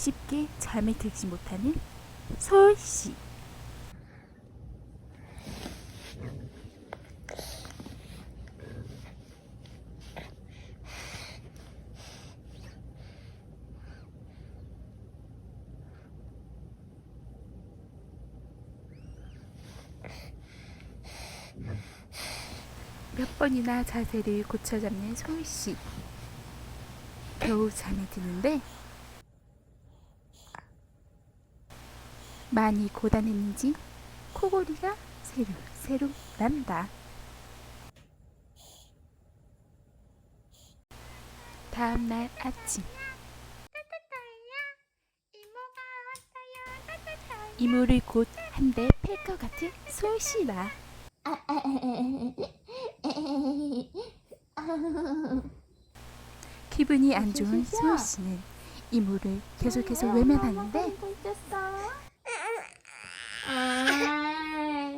쉽게 잠에 들지 못하는 서울씨. 몇 번이나 자세를 고쳐 잡는 소희 씨. 겨우 잠에 드는데 많이 고단했는지 코골이가 새로 난다. 다음 날 아침 이모를 곧 한 대 팰 것 같은 소희씨다. 기분이 안 좋은 소희 씨는 이모를 계속해서 외면하는데 아,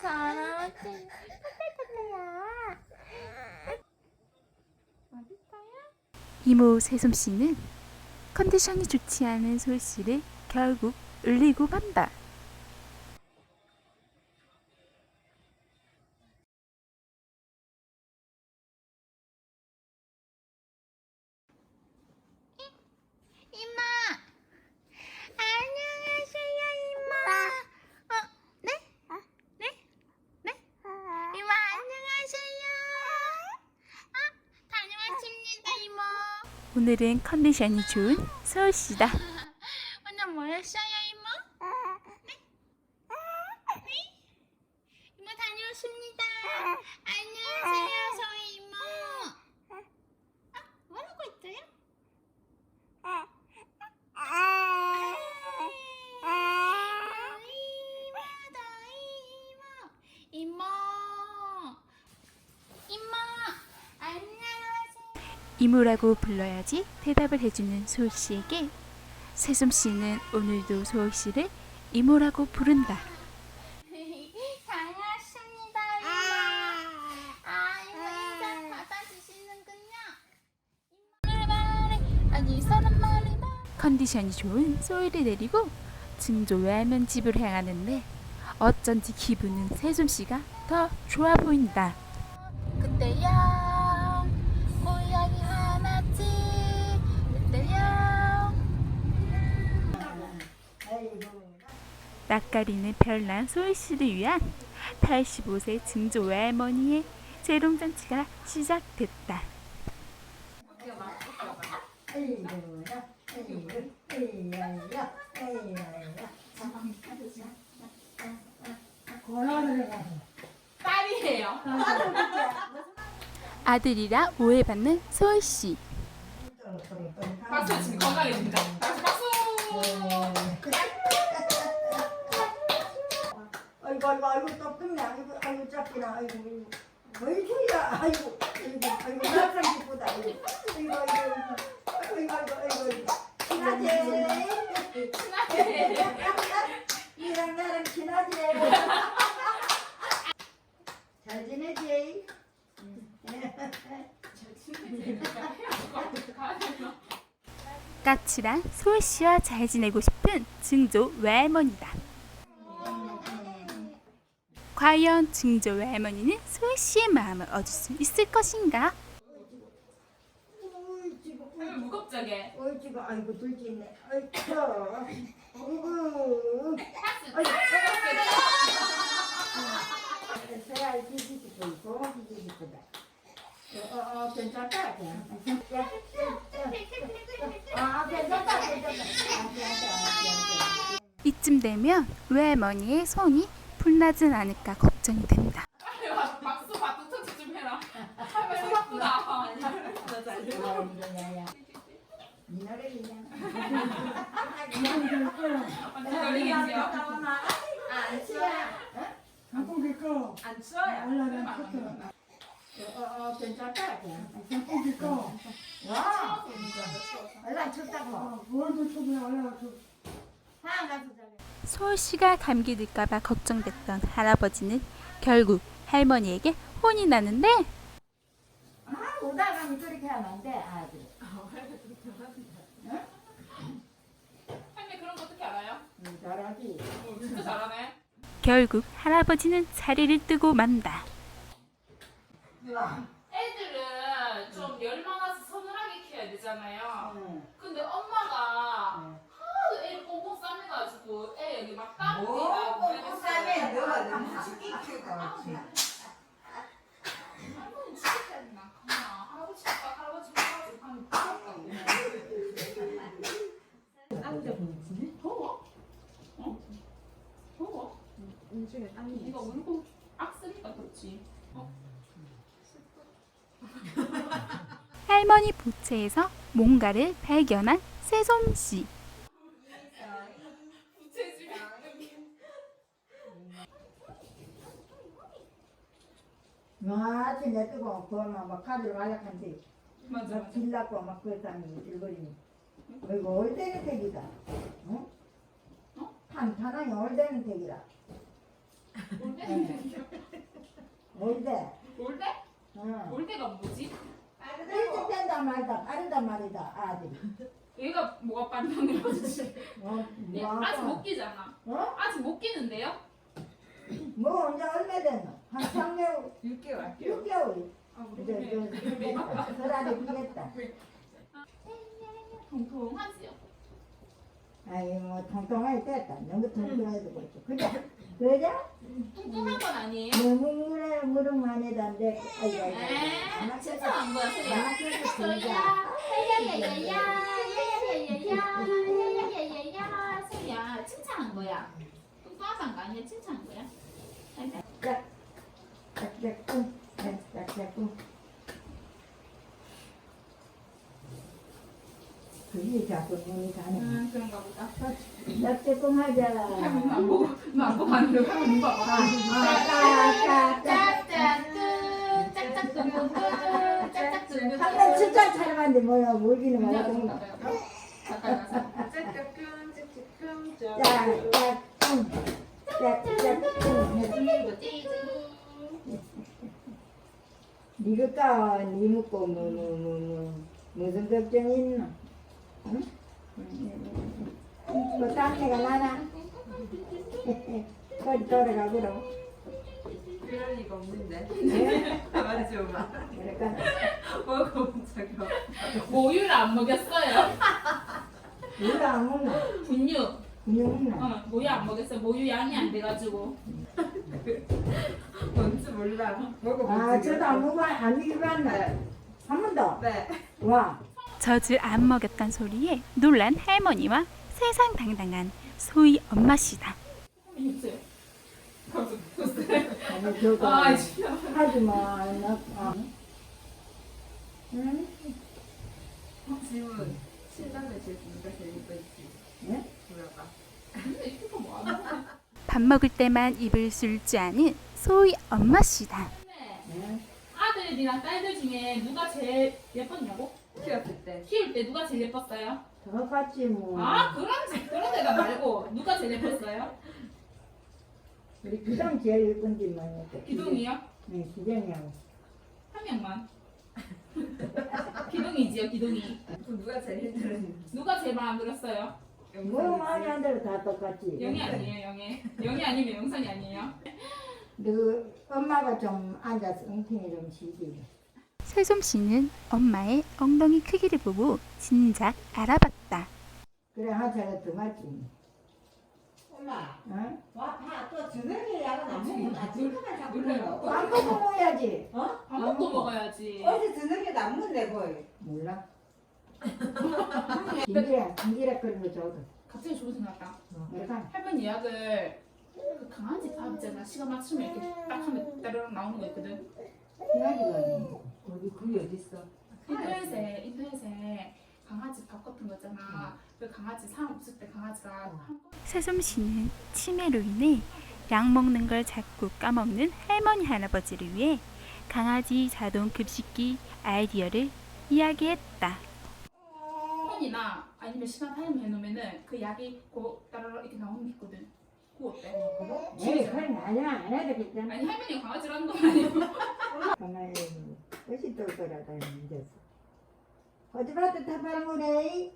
사람한테 이모 세솜 씨는 컨디션이 좋지 않은 소희 씨를 결국 울리고 만다. 이마 안녕하세요 이마 어 네? 네? 네? 이마 안녕하세요 아 다녀왔습니다 이모 오늘은 컨디션이 좋은 소희 씨다. 오늘 뭐 했어요 이모? 네? 네? 이모 다녀왔습니다 안녕하세요 서희 이모 아 뭐하고 있어요? 이모다 이모 이모 이모 안녕하세요 이모라고 불러야지 대답을 해주는 소희 씨에게 세솜 씨는 오늘도 소희 씨를 이모라고 부른다. 다녀왔습니다 이모 아 이모 인사 받아주시는군요 이모 아니 이 사람 말해 컨디션이 좋은 소희를 내리고 증조 외할면 집으로 향하는데 어쩐지 기분은 세솜 씨가 더 좋아 보인다. 그때 야 낯가리는 별난 소희 씨를 위한 85세 증조 외할머니의 재롱잔치가 시작됐다. 딸이에요. 아들이라 오해받는 소희 씨. 박수 지금 건강해집니다. 박수 박수. 아이고 아이고 아이고 또 끝내. 아이고 아이고 잡기나. 아이고 줘야 아이고 아이고 아이고 나상 기쁘다. 아이고 아이고 아이고 아이고 아이고 아이고. 친하지 이랑 나랑 친하지 잘 지내지? 까칠한 소희 씨와 잘 지내고 싶은 증조 외할머니다. 과연 증조 외할머니는 소희 씨의 마음을 얻을 수 있을 것인가? 무겁자게. 어이 아이고 있네. 아이고 아이고 어어 괜찮다? 아 괜찮다 괜찮다. 이쯤 되면 외할머니의 손이 불나진 않을까 걱정이. 아유, 박수 박수 터치 좀 해라. 할머니 걸리겠지요. 안 추워요. 괜찮다 와 얼른 춥다고 월도 초에 올라가 서울시가 감기 들까봐 걱정됐던 할아버지는 결국 할머니에게 혼이 나는데 아, 오다 가면 그렇게 하면 안 돼, 아들. 할머니 그런 거 어떻게 알아요? 응, 잘하지. 어, 진짜 잘하네. 결국 할아버지는 자리를 뜨고 만다. 애들은 좀 열받아서 서늘하게 키워야 되잖아요. 응. 근데 엄마가 할머니 부채에서 뭔가를 발견한 세솜씨. 아침 내 뜨고 그만 막 카드를 말락한데 맞아 막 맞아. 길라고 막 그랬다니 일거리니 이거 올대는 택이다 어? 어? 탄탄하게 올대는 택이라 올대? 올대 올대? 응 올대가 뭐지? 일찍 된다 말다 빠르다 말이다 아들이 얘가 뭐가 빠르다는 거지? 어? 얘뭐 아직 못 끼잖아. 어? 아직 못 끼는데요? 뭐 언제 얼마 됐노? 한 3개월 6개월 6개월 아, 이제. 저 설날에 비겠다 통통하지요. 아이 뭐 통통하게 됐다 너무 통통해도 그렇고 그래 그래? 뚱뚱한 건 아니에요? 너무 물에 무릎 많이 단데 아이고 아이고 아이고 칭찬한 거야, 소리야. 안 소리야 진짜 야야야야야 야야야야야야야야야 소리야. 칭찬한 거야. 뚱뚱하단 거 아니야? 칭찬한 거야. 그게 자꾸 눈이 가네. 음, 그런가 보다. 낙제꿈 하자. 안 보고, 나안 보고 안 들어. 눈 봐봐. 짝짝뚜, 짝짝뚜, 짝짝뚜. 한번 숫자 차려봤는데 뭐야, 모르기는 말하던가. 가까이 가서. 짝짝뚜, 짝짝뚜, 짝짝뚜. 짝짝 니가 니 묻고 뭐뭐뭐뭐 무슨 걱정 있나? 응? 뭐 땀내가 나나? 거기 돌아가 그럼 그럴 리가 없는데 네? 맞지 엄마 그러니까 먹어본 적이 없어 모유를 안 먹였어요. 우리가 안 먹나? 분유. 먹나? 어, 모유 안 먹였어요. 모유 양이 안 돼가지고. 뭔지 몰라 먹어본 아 저도 안 먹어 안 먹어봤나? 한번 더? 네 와 젖을 안 먹였단 소리에 놀란 할머니와 세상 당당한 소희 엄마 씨다. 있어요. 아니 저거 아, 진짜. 하지마 나 아. 응? 질문 신랑을 제일 누가 제일 이쁘지 네? 물어봐 근데 이거 뭐하나? 밥 먹을 때만 입을 쓸줄 아는 소희 엄마 씨다. 네? 아들이랑 딸들 중에 누가 제일 예뻤냐고? 키웠을 때 키울 때 누가 제일 예뻤어요? 똑같지 뭐아 그런 그런 데가 말고 누가 제일 예뻤어요? 우리 기장 제일 예쁜지 뭐 기둥이요? 네 기장이하고 한 명만. 기둥이지요 기둥이. 그럼 누가 제일 힘들었는지 누가 제일 마음 들었어요? 뭐 많이 안 들어 다 똑같지 영이 아니에요 영이. 영이 아니면 영선이 아니에요. 너 엄마가 좀 앉아서 엉덩이 좀 쉬지 새솜씨는 엄마의 엉덩이 크기를 보고 진작 알아봤다. 그래 하자가 더 맞지 엄마, 응? 와, 봐, 또 저녁에 약은 안 먹으면 아, 지금만 자꾸. 먹어. 안 먹고 먹어야지 어? 밥 먹고 먹어야지. 어제 저녁에 안 먹네, 거의. 몰라 김기라 김기라 끓는 거 줘도 갑자기 좋은 생각 났다. 내가 할머니 예약을 그 강아지 밥 있잖아 시간 맞추면 이렇게 딱 하면 따르릉 나오는 거 있거든. 해가지고 거기 그게 어딨어 인터넷에 인터넷에 강아지 밥 같은 거 있잖아. 그 강아지 사람 없을 때 강아지가 한 새솜씨는 치매로 인해 약 먹는 걸 자꾸 까먹는 할머니 할아버지를 위해 강아지 자동 급식기 아이디어를 이야기했다. 폰이나 아니면 시간 타임 해놓으면은 그 약이 고 따라라 이렇게 나오는 게 있거든. 그거 어때? 에이 그건 아니야 안 해도 괜찮아 아니 할머니가 강아지를 하는 건 아니고. 가만히 어시 또 돌아다니는 데서 어디부터 타파는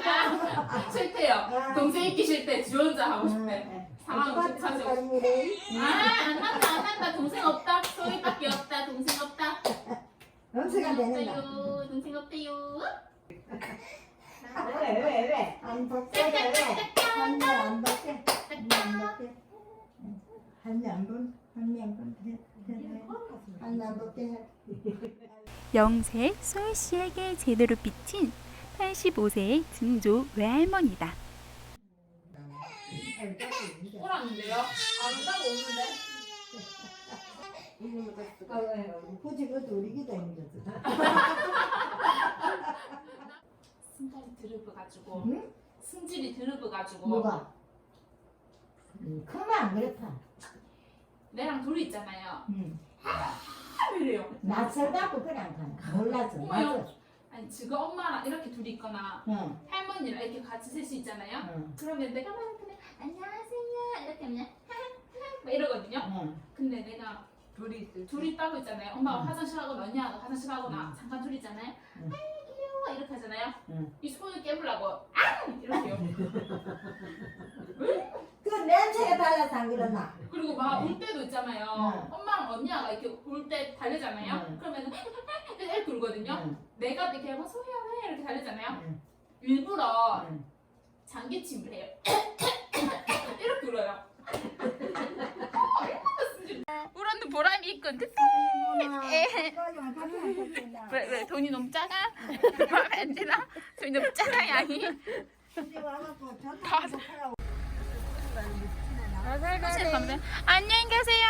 나 싫대요. 동생 있기 싫대. 지 혼자 하고 싶대. 상황을 못 찾아. 아안 난다 안 난다. 동생 없다. 소희밖에 없다. 동생 없다. 연세가 되는다. 없대요. 동생 없대요. 왜, 왜, 왜? 안 벗게 왜? 한명안 벗게. 한명안 벗게. 한명안 벗. 한명안 벗게. 한명 벗게. 영세 소희 씨에게 제대로 비친 85세의 증조 외할머니다. 오라는데요? 안 온다고 오는데? 굳이 그것도 우리 기도 힘들지. 승질이 드럽어가지고. 응? 승질이 드럽어가지고. 뭐가? 음, 안 그렇다. 내랑 둘이 있잖아요. 음. 아, 이래요. 낯설 갖고 그냥 가나. 몰라서. 어머요. 아니 지금 엄마랑 이렇게 둘이 있거나 응. 할머니랑 이렇게 같이 셋이 있잖아요. 응. 그러면 내가 막 그냥 안녕하세요 이렇게 하면 막 이러거든요. 응. 근데 내가 둘이 있을 둘이 따로 있잖아요. 엄마가 응. 화장실 하거나 언니가 화장실 하거나 잠깐 둘이 있잖아요. 응. 아이 귀여워 이렇게 하잖아요. 응. 이 손을 깨물라고 앙 이렇게요. 그 냄새가 달라서 안 그러나? 그리고 막울 때도 있잖아요. 응. 엄마랑 언니가 이렇게 울 때 달래잖아요. 응. 그러면은 이렇게 울거든요. 응. 내가 이렇게 하면 소희야 왜 이렇게 달래잖아요. 응. 일부러 응. 장기침을 해요. 이렇게 울어요. 울었는데 보람이 있거든. 왜, 왜 돈이 너무 작아? 마음에 안 드나? 돈이 너무 작아 양이. 안녕히 계세요.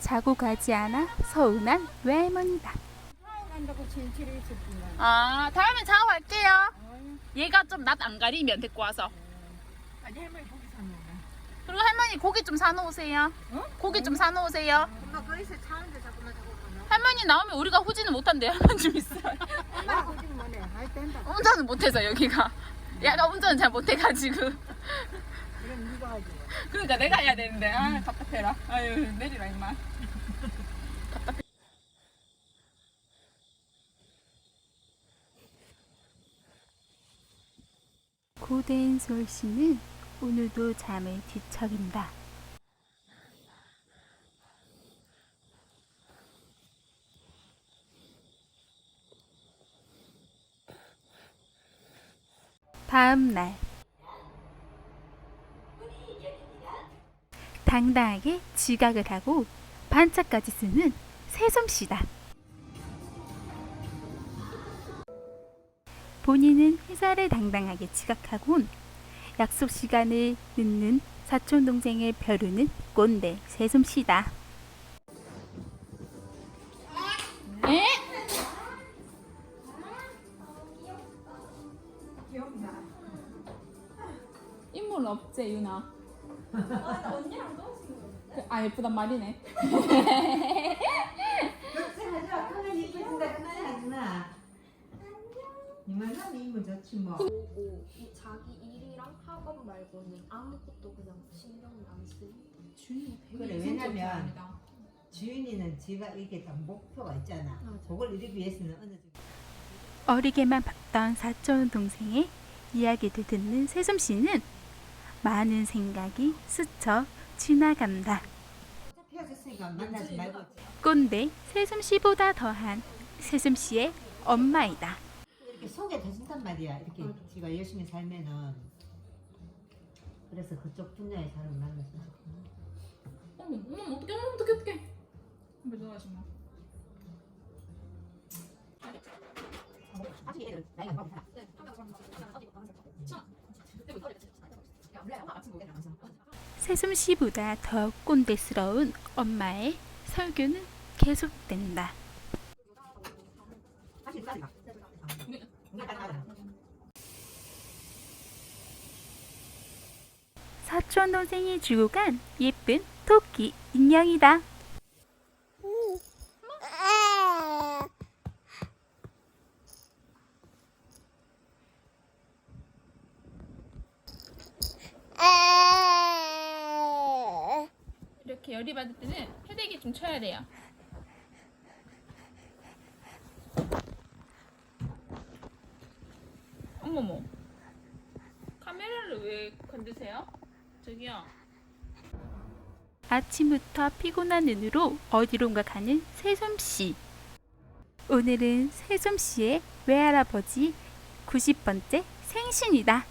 자고 가지 않아 서운한 외할머니다. 아 다음에 자고 갈게요. 얘가 좀낯안 가리면 데리고 와서. 그리고 할머니 고기 좀 사놓으세요. 고기 좀 사놓으세요. 할머니 나오면 우리가 후지는 못한대요. 할머니 좀 있어요. 운전은 못해서 여기가. 얘가 운전은 잘 못해가지고. 그러니까 내가 해야 되는데. 아 답답해라. 아유 내리라 임마. 고된 솔 씨는 오늘도 잠을 뒤척인다. 다음 날 당당하게 지각을 하고 반차까지 쓰는 새솜씨다. 본인은 회사를 당당하게 지각하곤 약속 시간을 늦는 사촌 동생을 벼르는 꼰대 새솜씨다. 인물 없지 유나. 아 예쁘단 말이네. 하지마, 그건 이쁘신다, 그건 하지마. 이만하면 이거 좋지 뭐. 학업 말고는 아무것도 그냥 신경 안 쓰고 주인이 되게 그래, 왜냐면. 주인이는 지가 이게 다 목표가 있잖아. 그걸 이루기 위해서는 어느 정도. 어리게만 봤던 사촌 동생의 이야기를 듣는 새솜씨는 많은 생각이 스쳐 지나간다. 어차피 헤어졌으니까 만나지 말고. 꼰대 새솜씨보다 더한 새솜씨의 엄마이다. 이렇게 속에 더진단 말이야. 이렇게 지가 열심히 살면은. 그래서 그쪽 분야의 사람을 만났으면 좋겠네. 어머 어머 어떡해 어머 어떡해 어떡해. 왜. 아직 나이가 안 많아. 새솜씨보다 더 꼰대스러운 엄마의 설교는 계속된다. 사촌 동생이 주고 간 예쁜 토끼 인형이다. 이렇게 열이 받을 때는 패대기 좀 쳐야 돼요. 어머머. 카메라를 왜 건드세요? 저기요. 아침부터 피곤한 눈으로 어디론가 가는 새솜씨. 오늘은 새솜씨의 외할아버지 90번째 생신이다.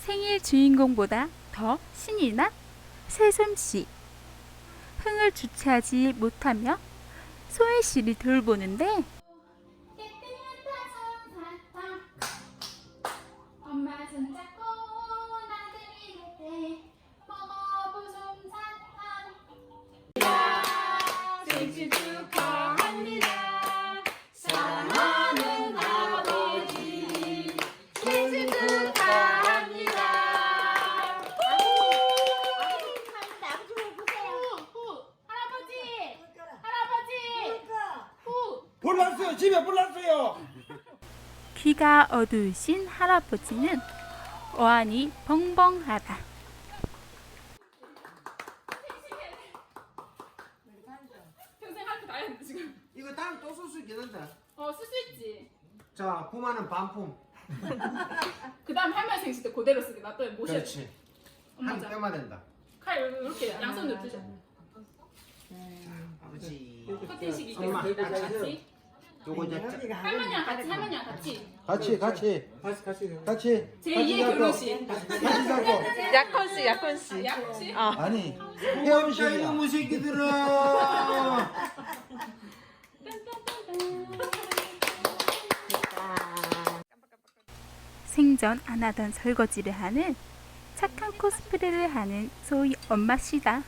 생일 주인공보다 더 신이 나 새솜씨. 흥을 주체하지 못하며 소희 씨를 돌보는데 불났어요. 귀가 어두우신 할아버지는 어안이 벙벙하다. 평생 할거 다 했는데 지금 이거 다음 또 쓸 수 있겠는데. 어 쓸 수 있지 자, 부마는 반품. 그 다음 할머니 생신 때 그대로 쓰게 놔둬요 모셔 그렇지. 한 뼈만 된다. 칼 이렇게 양손으로 드셔 아버지. 커팅식이 엄마, 있겠습니다 같이. 요거 이제 할머니랑 같이 할머니랑 같이. 같이 같이. 같이 같이. 같이? 제2의 결혼식. 같이 잡고. 약혼 씨 약혼 씨 약혼식? 아니, 헤엄식이야. 이놈의 새끼들아. 생전 안 하던 설거지를 하는 착한 코스프레를 하는 소희 엄마 씨다.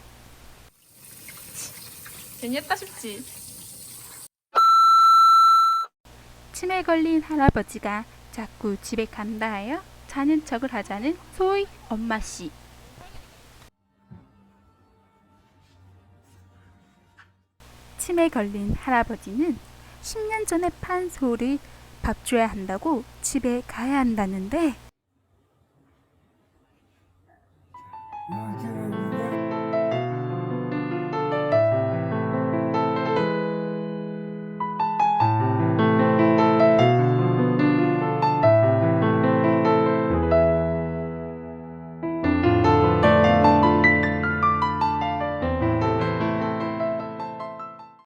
재미없다 싶지 치매 걸린 할아버지가 자꾸 집에 간다 하여 자는 척을 하자는 소희 엄마씨. 치매 걸린 할아버지는 10년 전에 판 소를 밥 줘야 한다고 집에 가야 한다는데